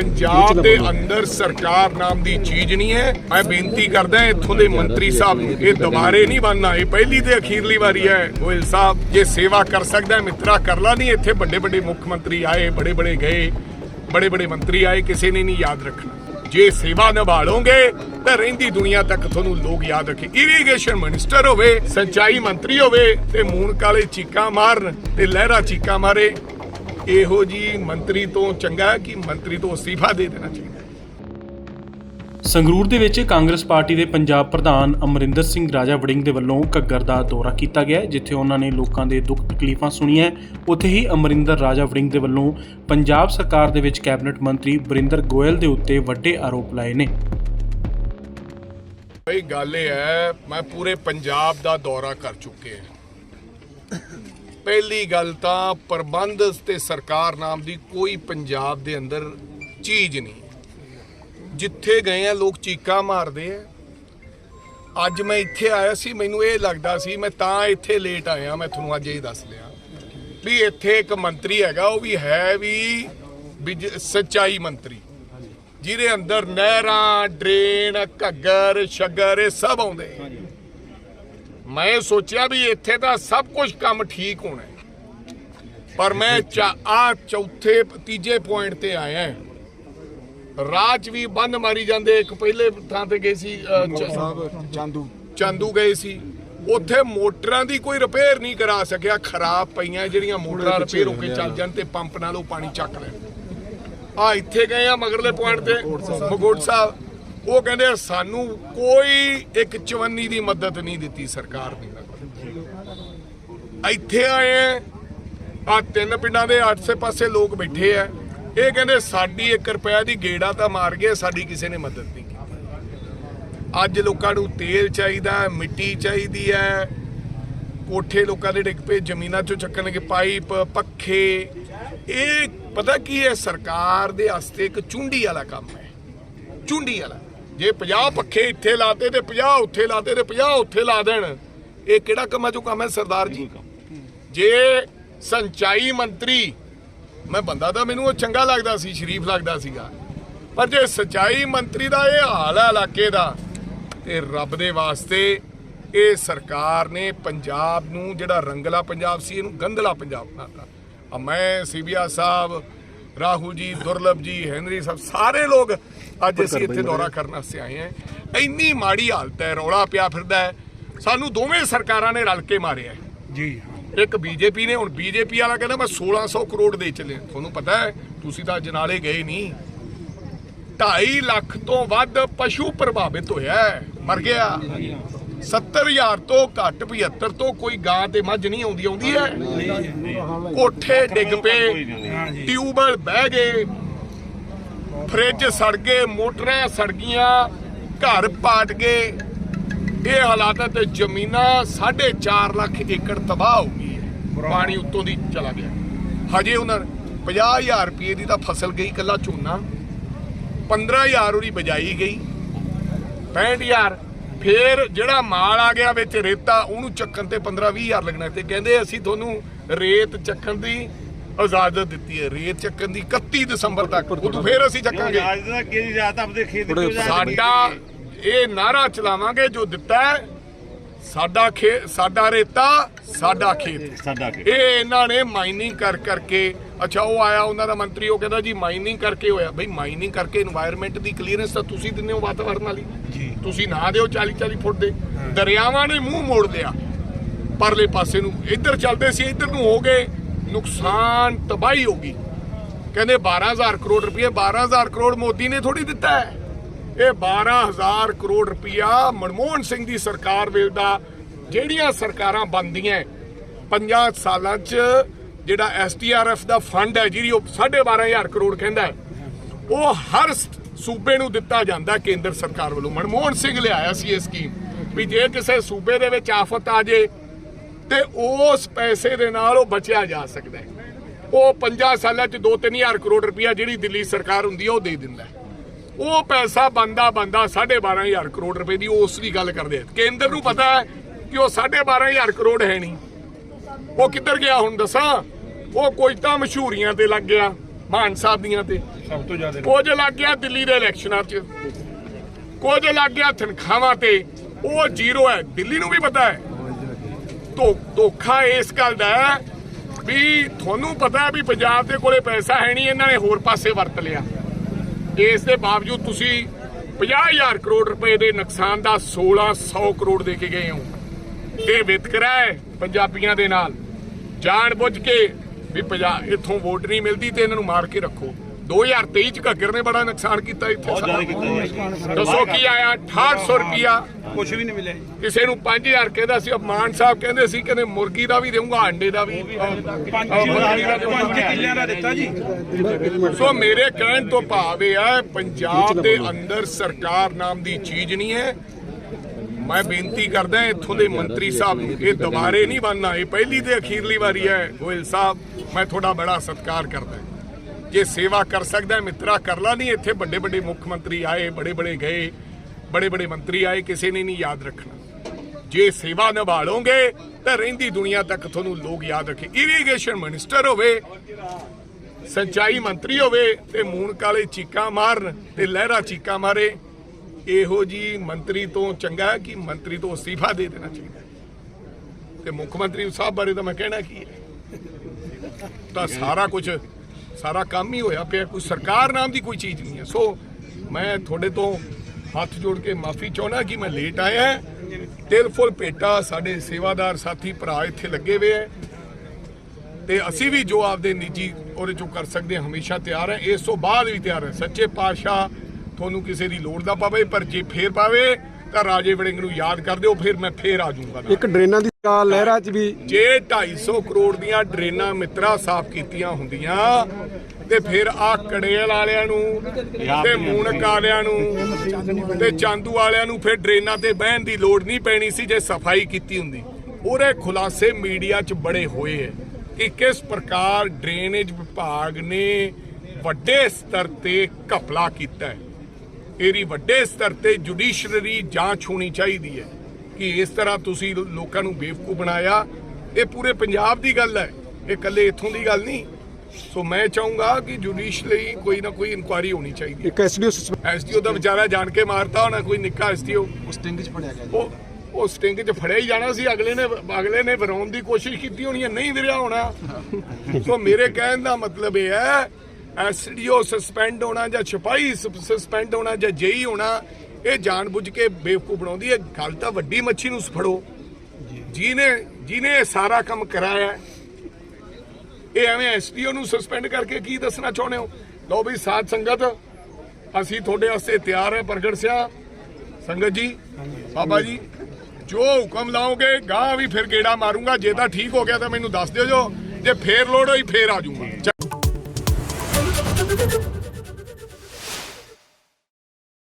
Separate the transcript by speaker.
Speaker 1: ਪੰਜਾਬ ਦੇ ਅੰਦਰ ਸਰਕਾਰ ਨਾਮ ਦੀ ਚੀਜ਼ ਨਹੀਂ ਹੈ। ਮੈਂ ਬੇਨਤੀ ਕਰਦਾ ਇੱਥੋਂ ਦੇ ਮੰਤਰੀ ਸਾਹਿਬ ਨੂੰ ਇਹ ਦੁਬਾਰੇ ਨਹੀਂ ਬਣਨਾ। ਇਹ ਪਹਿਲੀ ਤੇ ਅਖੀਰਲੀ ਵਾਰੀ ਹੈ। ਗੋਇਲ ਸਾਹਿਬ ਜੇ ਸੇਵਾ ਕਰ ਸਕਦਾ ਮਿੱਤਰਾ ਕਰ ਲਾ ਨਹੀਂ ਇੱਥੇ ਵੱਡੇ ਵੱਡੇ ਮੁੱਖ ਮੰਤਰੀ ਆਏ ਬੜੇ ਬੜੇ ਗਏ ਬੜੇ ਬੜੇ ਮੰਤਰੀ ਆਏ ਕਿਸੇ ਨੇ ਨਹੀਂ ਯਾਦ ਰੱਖਣਾ। ਜੇ ਸੇਵਾ ਨਿਭਾਲੋਗੇ ਤਾਂ ਰਹਿੰਦੀ ਦੁਨੀਆ ਤੱਕ ਤੁਹਾਨੂੰ ਲੋਕ ਯਾਦ ਰੱਖੇ। ਇਰੀਗੇਸ਼ਨ ਮਿਨਿਸਟਰ ਹੋਵੇ ਸਿੰਚਾਈ ਮੰਤਰੀ ਹੋਵੇ ਤੇ ਮੂਨ ਕਾਲੇ ਚੀਕਾਂ ਮਾਰਨ ਤੇ ਲਹਿਰਾ ਚੀਕਾਂ ਮਾਰੇ ਇਹੋ ਜੀ ਮੰਤਰੀ ਤੋਂ ਚੰਗਾ ਕਿ ਮੰਤਰੀ ਤੋਂ ਅਸਤੀਫਾ ਦੇ ਦੇਣਾ ਚਾਹੀਦਾ।
Speaker 2: ਸੰਗਰੂਰ ਦੇ ਵਿੱਚ ਕਾਂਗਰਸ ਪਾਰਟੀ ਦੇ ਪੰਜਾਬ ਪ੍ਰਧਾਨ ਅਮਰਿੰਦਰ ਸਿੰਘ ਰਾਜਾ ਵੜਿੰਗ ਦੇ ਵੱਲੋਂ ਘੱਗਰ ਦਾ ਦੌਰਾ ਕੀਤਾ ਗਿਆ ਜਿੱਥੇ ਉਹਨਾਂ ਨੇ ਲੋਕਾਂ ਦੇ ਦੁੱਖ ਤਕਲੀਫਾਂ ਸੁਣੀਆਂ ਉੱਥੇ ਹੀ ਅਮਰਿੰਦਰ ਰਾਜਾ ਵੜਿੰਗ ਦੇ ਵੱਲੋਂ ਪੰਜਾਬ ਸਰਕਾਰ ਦੇ ਵਿੱਚ ਕੈਬਨਿਟ ਮੰਤਰੀ ਬਰਿੰਦਰ ਗੋਇਲ ਦੇ ਉੱਤੇ ਵੱਡੇ ਆਰੋਪ ਲਾਏ ਨੇ।
Speaker 1: ਬਈ ਗੱਲ ਇਹ ਹੈ ਮੈਂ ਪੂਰੇ ਪੰਜਾਬ ਦਾ ਦੌਰਾ ਕਰ ਚੁੱਕੇ ਹਾਂ। ਪਹਿਲੀ ਗੱਲ ਤਾਂ ਪ੍ਰਬੰਧ ਤੇ ਸਰਕਾਰ ਨਾਮ ਦੀ ਕੋਈ ਪੰਜਾਬ ਦੇ ਅੰਦਰ ਚੀਜ਼ ਨਹੀਂ। ਜਿੱਥੇ ਗਏ ਆ, ਲੋਕ ਚੀਕਾਂ ਮਾਰਦੇ ਆ। ਅੱਜ ਮੈਂ ਇੱਥੇ ਆਇਆ ਸੀ, ਮੈਨੂੰ ਇਹ ਲੱਗਦਾ ਸੀ, ਮੈਂ ਤਾਂ ਇੱਥੇ ਲੇਟ ਆਇਆ, ਮੈਂ ਤੁਹਾਨੂੰ ਅੱਜ ਇਹ ਦੱਸ ਲਿਆ ਵੀ ਇੱਥੇ ਇੱਕ ਮੰਤਰੀ ਹੈਗਾ, ਉਹ ਵੀ ਹੈ ਵੀ ਬਿਜ- ਸੱਚਾਈ ਮੰਤਰੀ। ਜਿਹਦੇ ਅੰਦਰ ਨਹਿਰਾਂ, ਡਰੇਨ, ਘੱਗਰ, ਸ਼ੱਗਰ, ਇਹ ਸਭ ਆਉਂਦੇ। ਮੈਂ ਸੋਚਿਆ ਵੀ ਇੱਥੇ ਤਾਂ ਸਭ ਕੁਝ ਕੰਮ ਠੀਕ ਹੋਣਾ ਹੈ। ਪਰ ਮੈਂ ਆ ਚੌਥੇ ਤੀਜੇ ਪੁਆਇੰਟ ਤੇ ਆਇਆ 'ਚ ਵੀ ਬੰਨ ਮਾਰੀ ਜਾਂਦੇ। ਇੱਕ ਪਹਿਲੇ ਥਾਂ ਤੇ ਗਏ ਸੀ
Speaker 3: ਚਾਂਦੂ।
Speaker 1: ਚਾਂਦੂ ਗਏ ਸੀ। ਉੱਥੇ ਮੋਟਰਾਂ ਦੀ ਕੋਈ ਰਿਪੇਅਰ ਨਹੀਂ ਕਰਾ ਸਕਿਆ। ਖਰਾਬ ਪਈਆਂ ਜਿਹੜੀਆਂ ਮੋਟਰਾਂ ਰਿਪੇਅਰ ਹੋ ਕੇ ਚੱਲ ਜਾਣ ਤੇ ਪੰਪ ਨਾਲ ਉਹ ਪਾਣੀ ਚੱਕ ਲੈਣ ਆ ਇੱਥੇ ਗਏ ਆ ਮਗਰਲੇ ਪੁਆਇੰਟ ਤੇ। ਮਗੋੜ ਸਾਹਿਬ। ਉਹ ਕਹਿੰਦੇ ਸਾਨੂੰ ਕੋਈ ਇੱਕ ਚਵੰਨੀ ਦੀ ਮਦਦ ਨਹੀਂ ਦਿੱਤੀ ਸਰਕਾਰ ਨੇ। ਇੱਥੇ ਆਏ ਆ ਤਿੰਨ ਪਿੰਡਾਂ ਦੇ ਆਸੇ ਪਾਸੇ ਲੋਕ ਬੈਠੇ ਆ। ਇਹ ਕਹਿੰਦੇ, ਸਾਡੀ 1 ਰੁਪਿਆ ਦੀ ਗੇੜਾ ਤਾਂ ਮਾਰ ਗਏ, ਸਾਡੀ ਕਿਸੇ ਨੇ ਮਦਦ ਨਹੀਂ ਕੀਤੀ। ਅੱਜ ਲੋਕਾਂ ਨੂੰ ਤੇਲ ਚਾਹੀਦਾ, ਮਿੱਟੀ ਚਾਹੀਦੀ ਹੈ। ਕੋਠੇ ਲੋਕਾਂ ਦੇ ਡਿੱਗ ਪਏ, ਜ਼ਮੀਨਾਂ ਚੋਂ ਚੱਕਣਗੇ ਪਾਈਪ, ਪੱਖੇ। ਇਹ ਪਤਾ ਕੀ ਹੈ, ਸਰਕਾਰ ਦੇ ਵਾਸਤੇ ਇੱਕ ਚੁੰਡੀ ਵਾਲਾ ਕੰਮ ਹੈ। ਚੁੰਡੀ ਵਾਲਾ। ਜੇ 50 ਪੱਖੇ ਇੱਥੇ ਲਾਤੇ ਤੇ 50 ਉੱਥੇ ਲਾਤੇ ਤੇ 50 ਉੱਥੇ ਲਾ ਦੇਣ, ਇਹ ਕਿਹੜਾ ਕੰਮਾਂ ਚੋਂ ਕੰਮ ਹੈ ਸਰਦਾਰ ਜੀ? ਜੇ ਸੰਚਾਈ ਮੰਤਰੀ, ਮੈਂ ਬੰਦਾ ਤਾਂ ਮੈਨੂੰ ਉਹ ਚੰਗਾ ਲੱਗਦਾ ਸੀ, ਸ਼ਰੀਫ ਲੱਗਦਾ ਸੀਗਾ, ਪਰ ਜੇ ਸਚਾਈ ਮੰਤਰੀ ਦਾ ਇਹ ਹਾਲ ਹੈ ਇਲਾਕੇ ਦਾ, ਤੇ ਰੱਬ ਦੇ ਵਾਸਤੇ ਇਹ ਸਰਕਾਰ ਨੇ ਪੰਜਾਬ ਨੂੰ ਜਿਹੜਾ ਰੰਗਲਾ ਪੰਜਾਬ ਸੀ, ਇਹਨੂੰ ਗੰਧਲਾ ਪੰਜਾਬ ਬਣਾਤਾ। ਆ ਮੈਂ ਸੀਬੀਆ ਸਾਹਿਬ ਰਾਹੁਲ ਜੀ ਦੁਰਲਭ ਜੀ ਹੈਨਰੀ ਸਾਹਿਬ ਸਾਰੇ ਲੋਕ ਅੱਜ ਅਸੀਂ ਇੱਥੇ ਦੌਰਾ ਕਰਨ ਵਾਸਤੇ ਆਏ ਹਾਂ। ਇੰਨੀ ਮਾੜੀ ਹਾਲਤ ਹੈ ਰੌਲਾ ਪਿਆ ਫਿਰਦਾ ਹੈ। ਸਾਨੂੰ ਦੋਵੇਂ ਸਰਕਾਰਾਂ ਨੇ ਰਲ ਕੇ ਮਾਰਿਆ
Speaker 3: ਜੀ।
Speaker 1: ਇੱਕ ਬੀਜੇਪੀ ਨੇ ਹੁਣ ਬੀਜੇਪੀ ਵਾਲਾ ਕਹਿੰਦਾ ਮੈਂ 1600 ਕਰੋੜ ਦੇ ਚੱਲੇ ਤੁਹਾਨੂੰ ਪਤਾ ਹੈ ਤੁਸੀਂ ਤਾਂ ਜਨਾਲੇ ਗਏ ਨਹੀਂ। 2.5 ਲੱਖ ਤੋਂ ਵੱਧ ਪਸ਼ੂ ਪ੍ਰਭਾਵਿਤ ਹੋਇਆ ਮਰ ਗਿਆ। 70000 ਤੋਂ ਘੱਟ 75 ਤੋਂ ਕੋਈ ਗਾਂ ਤੇ ਮੱਝ ਨਹੀਂ ਆਉਂਦੀ ਆਉਂਦੀ ਹੈ? ਕੋਠੇ ਡਿੱਗ ਪਏ ਟਿਊਬਲ ਬਹਿ ਗਏ, ਫ੍ਰਿਜ ਸੜ ਗਏ, ਮੋਟਰਾਂ ਸੜ ਗਈਆਂ, ਘਰ ਪਾਟ ਗਏ। ਇਹ ਹਾਲਾਤ ਹੈ ਤੇ ਜ਼ਮੀਨਾਂ 4.5 ਲੱਖ ਏਕੜ ਤਬਾਹ ਹੋ ਗਈ ਪਾਣੀ ਉੱਤੋਂ ਦੀ ਚਲਾ ਗਿਆ। ਹਜੇ ਉਹਨਾਂ 50000 ਰੁਪਏ ਦੀ ਤਾਂ ਫਸਲ ਗਈ ਕੱਲਾ ਝੋਨਾ। 15000 ਉਹਦੀ ਬਜਾਈ ਗਈ। 65000 ਫੇਰ ਜਿਹੜਾ ਮਾਲ ਆ ਗਿਆ ਵਿੱਚ ਰੇਤਾ ਉਹਨੂੰ ਚੱਕਣ ਤੇ 15 20000 ਲੱਗਣਾ ਤੇ ਕਹਿੰਦੇ ਅਸੀਂ ਤੁਹਾਨੂੰ ਰੇਤ ਚੱਕਣ ਦੀ ਇਜਾਜ਼ਤ ਦਿੱਤੀ ਹੈ। ਰੇਤ ਚੱਕਣ ਦੀ 31 ਦਸੰਬਰ ਤੱਕ ਉਦੋਂ ਫੇਰ ਅਸੀਂ ਚੱਕਾਂਗੇ।
Speaker 4: ਅੱਜ ਦਾ ਕੀ ਰਾਤ ਆਪਦੇ ਖੇਤ ਦੀ
Speaker 1: ਸਾਡਾ ਇਹ ਨਾਰਾ ਚਲਾਵਾਂਗੇ ਜੋ ਦਿੱਤਾ ਹੈ। ਸਾਡਾ ਖੇ ਸਾਡਾ ਰੇਤਾ ਸਾਡਾ ਖੇਤ।
Speaker 4: ਸਾਡਾ ਖੇਤ।
Speaker 1: ਇਹ ਇਹਨਾਂ ਨੇ ਮਾਈਨਿੰਗ ਕਰ ਕਰਕੇ ਅੱਛਾ ਉਹ ਆਇਆ ਉਹਨਾਂ ਦਾ ਮੰਤਰੀ ਉਹ ਕਹਿੰਦਾ ਜੀ ਮਾਈਨਿੰਗ ਕਰਕੇ ਹੋਇਆ। ਬਈ ਮਾਈਨਿੰਗ ਕਰਕੇ এনवायरमेंਟ ਦੀ ਕਲੀਅਰੈਂਸ ਤਾਂ ਤੁਸੀਂ ਦਿੰਦੇ ਹੋ ਵਾਤਾਵਰਨ ਵਾਲੀ।
Speaker 3: ਜੀ।
Speaker 1: ਤੁਸੀਂ ਨਾ ਦਿਓ 40 40 ਫੁੱਟ ਦੇ। ਦਰਿਆਵਾਂ ਨੇ ਮੂੰਹ ਮੋੜ ਲਿਆ। ਪਰਲੇ ਪਾਸੇ ਨੂੰ। ਇੱਧਰ ਚੱਲਦੇ ਸੀ ਇੱਧਰ ਨੂੰ ਹੋ ਗਏ। ਨੁਕਸਾਨ ਤਬਾਹੀ ਹੋ ਗਈ। ਕਹਿੰਦੇ 12000 ਕਰੋੜ ਰੁਪਏ 12000 ਕਰੋੜ ਮੋਦੀ ਨੇ ਥੋੜੀ ਦਿੱਤਾ ਹੈ। ਇਹ 12000 ਕਰੋੜ ਰੁਪਇਆ ਮਨਮੋਹਨ ਸਿੰਘ ਦੀ ਸਰਕਾਰ ਵੇਲਦਾ, ਜਿਹੜੀਆਂ ਸਰਕਾਰਾਂ ਬੰਦੀਆਂ 50 ਸਾਲਾਂ 'ਚ ਜਿਹੜਾ ਐਸਟੀਆਰਐਫ ਦਾ ਫੰਡ ਹੈ, ਜਿਹੜੀ ਉਹ 12500 ਕਰੋੜ ਕਹਿੰਦਾ ਹੈ, ਉਹ ਹਰ ਸੂਬੇ ਨੂੰ ਦਿੱਤਾ ਜਾਂਦਾ ਕੇਂਦਰ ਸਰਕਾਰ ਵੱਲੋਂ। ਮਨਮੋਹਨ ਸਿੰਘ ਲਿਆਇਆ ਸੀ ਇਹ ਸਕੀਮ ਵੀ ਜੇ ਕਿਸੇ ਸੂਬੇ ਦੇ ਵਿੱਚ ਆਫਤ ਆ ਜੇ ਤੇ ਉਸ ਪੈਸੇ ਦੇ ਨਾਲ ਉਹ ਬਚਿਆ ਜਾ ਸਕਦਾ ਹੈ। ਉਹ 50 ਸਾਲਾਂ 'ਚ 2-3000 ਕਰੋੜ ਰੁਪਇਆ ਜਿਹੜੀ ਦਿੱਲੀ ਸਰਕਾਰ ਹੁੰਦੀ ਹੈ, ਉਹ ਦੇ ਦਿੰਦਾ ਹੈ। ਉਹ ਪੈਸਾ ਬੰਦਾ ਬੰਦਾ 12500 ਕਰੋੜ ਰੁਪਏ ਦੀ ਉਸ ਦੀ ਗੱਲ ਕਰਦੇ ਆ। ਕੇਂਦਰ ਨੂੰ ਪਤਾ ਹੈ ਕਿ ਉਹ 12500 ਕਰੋੜ ਹੈ ਨਹੀਂ। ਉਹ ਕਿੱਧਰ ਗਿਆ ਹੁਣ ਦੱਸਾਂ? ਉਹ ਕੋਈ ਤਾਂ ਮਸ਼ਹੂਰੀਆਂ ਤੇ ਲੱਗ ਗਿਆ ਮਾਨ ਸਾਹਿਬ ਦੀਆਂ ਤੇ।
Speaker 4: ਸਭ ਤੋਂ ਜ਼ਿਆਦਾ
Speaker 1: ਕੁਝ ਲੱਗ ਗਿਆ ਦਿੱਲੀ ਦੇ ਇਲੈਕਸ਼ਨਾਂ 'ਚ। ਕੁਝ ਲੱਗ ਗਿਆ ਤਨਖਾਹਾਂ ਤੇ। ਉਹ ਜ਼ੀਰੋ ਹੈ। ਦਿੱਲੀ ਨੂੰ ਵੀ ਪਤਾ ਹੈ। ਧੋ ਧੋਖਾ ਇਸ ਗੱਲ ਦਾ ਵੀ ਤੁਹਾਨੂੰ ਪਤਾ ਹੈ ਵੀ ਪੰਜਾਬ ਦੇ ਕੋਲੇ ਪੈਸਾ ਹੈ ਨਹੀਂ ਇਹਨਾਂ ਨੇ ਹੋਰ ਪਾਸੇ ਵਰਤ ਲਿਆ। ਇਸ ਦੇ ਬਾਵਜੂਦ ਤੁਸੀਂ 50000 ਕਰੋੜ ਰੁਪਏ ਦੇ ਨੁਕਸਾਨ ਦਾ 1600 ਕਰੋੜ ਦੇ ਕੇ ਗਏ ਹੋ। ਇਹ ਵਿਤਕਰਾ ਹੈ ਪੰਜਾਬੀਆਂ ਦੇ ਨਾਲ। ਜਾਣ ਬੁੱਝ ਕੇ ਵੀ ਪੰਜਾਬ ਇੱਥੋਂ ਵੋਟ ਨਹੀਂ ਮਿਲਦੀ ਤੇ ਇਹਨਾਂ ਨੂੰ ਮਾਰ ਕੇ ਰੱਖੋ। 2023 ਚ ਘੱਗਰ ਨੇ ਬੜਾ ਨੁਕਸਾਨ ਕੀਤਾ ਇੱਥੇ
Speaker 4: ਬਹੁਤ ਜ਼ਿਆਦਾ ਕੀਤਾ ਜੀ।
Speaker 1: ਦੱਸੋ ਕੀ ਆਇਆ? 6800 ਰੁਪਿਆ
Speaker 4: ਕੁਝ ਵੀ ਨਹੀਂ ਮਿਲਿਆ ਜੀ।
Speaker 1: ਕਿਸੇ ਨੂੰ 5000 ਕਹਿੰਦਾ ਸੀ ਉਹ ਮਾਨ ਸਾਹਿਬ ਕਹਿੰਦੇ ਸੀ ਕਹਿੰਦੇ ਮੁਰਗੀ ਦਾ ਵੀ ਦੇਊਂਗਾ ਅੰਡੇ ਦਾ ਵੀ।
Speaker 4: ਪੰਜ। ਪੰਜ ਕਿੱਲਿਆਂ ਦਾ ਦਿੱਤਾ ਜੀ।
Speaker 1: ਸੋ ਮੇਰੇ ਕਹਿਣ ਤੋਂ ਭਾਵ ਇਹ ਹੈ ਪੰਜਾਬ ਦੇ ਅੰਦਰ ਸਰਕਾਰ ਨਾਮ ਦੀ ਚੀਜ਼ ਨਹੀਂ ਹੈ। ਮੈਂ ਬੇਨਤੀ ਕਰਦਾ ਇੱਥੋਂ ਦੇ ਮੰਤਰੀ ਸਾਹਿਬ ਨੂੰ ਇਹ ਦੁਬਾਰੇ ਨਹੀਂ ਬਣਨਾ। ਇਹ ਪਹਿਲੀ ਤੇ ਅਖੀਰਲੀ ਵਾਰੀ ਹੈ ਗੋਇਲ ਸਾਹਿਬ ਮੈਂ ਤੁਹਾਡਾ ਬੜਾ ਸਤਿਕਾਰ ਕਰਦਾ ਜੇ ਸੇਵਾ ਕਰ ਸਕਦਾ ਹੈ, ਮਿੱਤਰਾ ਕਰ ਲਾ। ਨਹੀਂ ਇੱਥੇ ਵੱਡੇ ਵੱਡੇ ਮੁੱਖ ਮੰਤਰੀ ਆਏ ਬੜੇ ਬੜੇ ਗਏ ਬੜੇ ਬੜੇ ਮੰਤਰੀ ਆਏ ਕਿਸੇ ਨੇ ਨਹੀਂ ਯਾਦ ਰੱਖਣਾ। ਜੇ ਸੇਵਾ ਨਿਭਾਲੋਗੇ ਤਾਂ ਰਹਿੰਦੀ ਦੁਨੀਆ ਤੱਕ ਤੁਹਾਨੂੰ ਲੋਕ ਯਾਦ ਰੱਖੇ। ਇਰੀਗੇਸ਼ਨ ਮਿਨਿਸਟਰ ਹੋਵੇ ਸਿੰਚਾਈ ਮੰਤਰੀ ਹੋਵੇ ਤੇ ਮੂਣ ਕਾਲੇ ਚੀਕਾਂ ਮਾਰਨ ਤੇ ਲਹਿਰਾ ਚੀਕਾਂ ਮਾਰੇ ਇਹੋ ਜੀ ਮੰਤਰੀ ਤੋਂ ਚੰਗਾ ਕਿ ਮੰਤਰੀ ਤੋਂ ਅਸਤੀਫਾ ਦੇ ਦੇਣਾ ਚਾਹੀਦਾ ਤੇ ਮੁੱਖ ਮੰਤਰੀ ਸਾਹਿਬ ਬਾਰੇ ਤਾਂ ਮੈਂ ਕਹਿਣਾ ਕੀ ਹੈ? ਤਾਂ ਸਾਰਾ ਕੁਝ ਸਾਰਾ ਕੰਮ ਹੀ ਹੋਇਆ ਪਿਆ, ਕੋਈ ਸਰਕਾਰ ਨਾਮ ਦੀ ਕੋਈ ਚੀਜ਼ ਨਹੀਂ ਹੈ। ਸੋ ਮੈਂ ਤੁਹਾਡੇ ਤੋਂ ਹੱਥ ਜੋੜ ਕੇ ਮਾਫੀ ਚਾਹੁੰਦਾ ਕਿ ਮੈਂ ਲੇਟ ਆਇਆ ਦਿਲ ਫੁੱਲ ਭੇਟਾ ਸਾਡੇ ਸੇਵਾਦਾਰ ਸਾਥੀ ਭਰਾ ਇੱਥੇ ਲੱਗੇ ਹੋਏ ਹੈ। ਤੇ ਅਸੀਂ ਵੀ ਜੋ ਆਪਦੇ ਨਿੱਜੀ ਉਹਦੇ ਚੋਂ ਕਰ ਸਕਦੇ ਹਾਂ, ਹਮੇਸ਼ਾ ਤਿਆਰ ਹੈ। ਇਸ ਤੋਂ ਬਾਅਦ ਵੀ ਤਿਆਰ ਹੈ। ਸੱਚੇ ਪਾਤਸ਼ਾਹ ਤੁਹਾਨੂੰ ਕਿਸੇ ਦੀ ਲੋੜ ਨਾ ਪਵੇ, ਪਰ ਜੇ ਫੇਰ ਪਾਵੇ, ਤਾਂ ਰਾਜੇ ਵੜਿੰਗ ਨੂੰ ਯਾਦ ਕਰ ਦਿਓ, ਫਿਰ ਮੈਂ ਫੇਰ ਆ ਜਾਊਂਗਾ
Speaker 3: ਇੱਕ ਡਰੇਨਾਂ ਦੀ ਕਾਲ ਲਹਿਰਾ ਚ ਵੀ।
Speaker 1: ਜੇ 250 ਕਰੋੜ ਦੀਆਂ ਡਰੇਨਾਂ ਮਿੱਤਰਾ ਸਾਫ਼ ਕੀਤੀਆਂ ਹੁੰਦੀਆਂ, ਤੇ ਫਿਰ ਆ ਕੜੇਲ ਵਾਲਿਆਂ ਨੂੰ, ਤੇ ਮੂਨਕ ਵਾਲਿਆਂ ਨੂੰ, ਤੇ ਚਾਂਦੂ ਵਾਲਿਆਂ ਨੂੰ ਫਿਰ ਡਰੇਨਾਂ ਤੇ ਬਹਿਣ ਦੀ ਲੋੜ ਨਹੀਂ ਪੈਣੀ ਸੀ ਜੇ ਸਫ਼ਾਈ ਕੀਤੀ ਹੁੰਦੀ। ਉਹਦੇ ਖੁਲਾਸੇ ਮੀਡੀਆ 'ਚ ਬੜੇ ਹੋਏ ਹੈ ਕਿ ਕਿਸ ਪ੍ਰਕਾਰ ਡਰੇਨੇਜ ਵਿਭਾਗ ਨੇ ਵੱਡੇ ਸਤਰ ਤੇ ਘਪਲਾ ਕੀਤਾ ਹੈ ਇਹਦੀ ਵੱਡੇ ਸਤਰ ਤੇ ਜੁਡੀਸ਼ਰੀ ਜਾਂਚ ਹੋਣੀ ਚਾਹੀਦੀ ਹੈ ਕਿ ਇਸ ਤਰ੍ਹਾਂ ਤੁਸੀਂ ਲੋਕਾਂ ਨੂੰ ਬੇਵਕੂਫ ਬਣਾਇਆ। ਇਹ ਪੂਰੇ ਪੰਜਾਬ ਦੀ ਗੱਲ ਹੈ। ਇਹ ਇਕੱਲੇ ਇੱਥੋਂ ਦੀ ਗੱਲ ਨਹੀਂ। ਸੋ ਮੈਂ ਚਾਹੂੰਗਾ ਕਿ ਜੁਡੀਸ਼ਰੀ ਕੋਈ ਨਾ ਕੋਈ ਇਨਕੁਆਇਰੀ ਹੋਣੀ ਚਾਹੀਦੀ ਹੈ।
Speaker 3: ਇੱਕ ਐਸਡੀਓ
Speaker 1: ਐਸਡੀਓ ਦਾ ਵਿਚਾਰਾ ਜਾਣ ਕੇ ਮਾਰਤਾ ਹੋਣਾ ਕੋਈ ਨਿੱਕਾ ਐਸਡੀਓ।
Speaker 3: ਸਟਿੰਗ ਚ ਫੜਿਆ ਗਿਆ
Speaker 1: ਉਹ ਉਹ ਸਟਿੰਗ 'ਚ ਫੜਿਆ ਹੀ ਜਾਣਾ ਸੀ। ਅਗਲੇ ਨੇ ਅਗਲੇ ਨੇ ਵਰਾਉਣ ਦੀ ਕੋਸ਼ਿਸ਼ ਕੀਤੀ ਹੋਣੀ ਹੈ ਨਹੀਂ ਵਿਰਿਆ ਹੋਣਾ। ਸੋ ਮੇਰੇ ਕਹਿਣ ਦਾ ਮਤਲਬ ਇਹ ਹੈ ਐਸਡੀਓ ਸਸਪੈਂਡ ਹੋਣਾ ਜਾਂ ਛਪਾਈ ਸਸਪੈਂਡ ਹੋਣਾ ਜਾਂ ਜੇਈ ਹੋਣਾ ਇਹ ਜਾਣਬੁੱਝ ਕੇ ਬੇਵਕੂਫ ਬਣਾਉਂਦੀ ਹੈ। ਗੱਲ ਤਾਂ ਵੱਡੀ ਮੱਛੀ ਨੂੰ ਫੜੋ। ਜਿਹਨੇ ਜਿਹਨੇ ਸਾਰਾ ਕੰਮ ਕਰਾਇਆ ਇਹ ਐਵੇਂ ਐਸਡੀਓ ਨੂੰ ਸਸਪੈਂਡ ਕਰਕੇ ਕੀ ਦੱਸਣਾ ਚਾਹੁੰਦੇ ਹੋ? ਲਓ ਵੀ ਸਾਧ ਸੰਗਤ, ਅਸੀਂ ਤੁਹਾਡੇ ਵਾਸਤੇ ਤਿਆਰ ਹੈ ਪ੍ਰਗਟ ਸਿਆ। ਸੰਗਤ ਜੀ, ਬਾਬਾ ਜੀ, ਜੋ ਹੁਕਮ ਲਾਓਗੇ ਗਾਂ ਵੀ ਫਿਰ ਗੇੜਾ ਮਾਰੂੰਗਾ। ਜੇ ਤਾਂ ਠੀਕ ਹੋ ਗਿਆ ਤਾਂ ਮੈਨੂੰ ਦੱਸ ਦਿਓ ਜੋ। ਜੇ ਫੇਰ ਲੋੜ ਹੋਈ, ਫੇਰ ਆ ਜਾਊਂਗਾ।